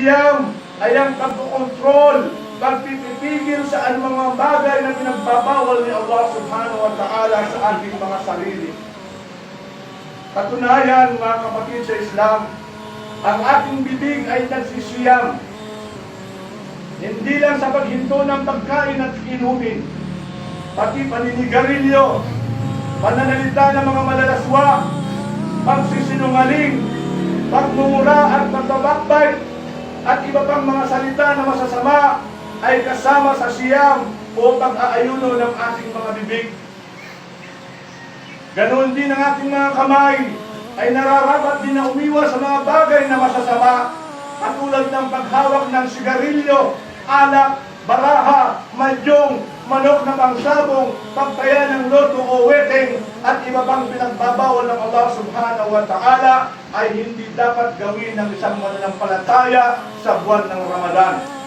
siyam ay ang pagkokontrol, pagpipipigil sa anumang mga bagay na pinagbabawal ni Allah subhanahu wa ta'ala sa ating mga sarili. Katunayan, mga kapatid sa Islam, ang ating bibig ay nagsisiyam. Hindi lang sa paghinto ng pagkain at inumin, pati paninigarilyo, pananalita ng mga malalaswa, pagsisinungaling, pagmumura at patabak salita na masasama ay kasama sa siyam o pag-aayuno ng ating mga bibig. Ganon din ang ating mga kamay ay nararapat din na umiwas sa mga bagay na masasama katulad ng paghawak ng sigarilyo, alak, baraha, madyong, manok na pangsabong, pagtaya ng loto iba pang pinagbabawal ng Allah subhanahu wa ta'ala ay hindi dapat gawin ng isang mananampalataya sa buwan ng Ramadan.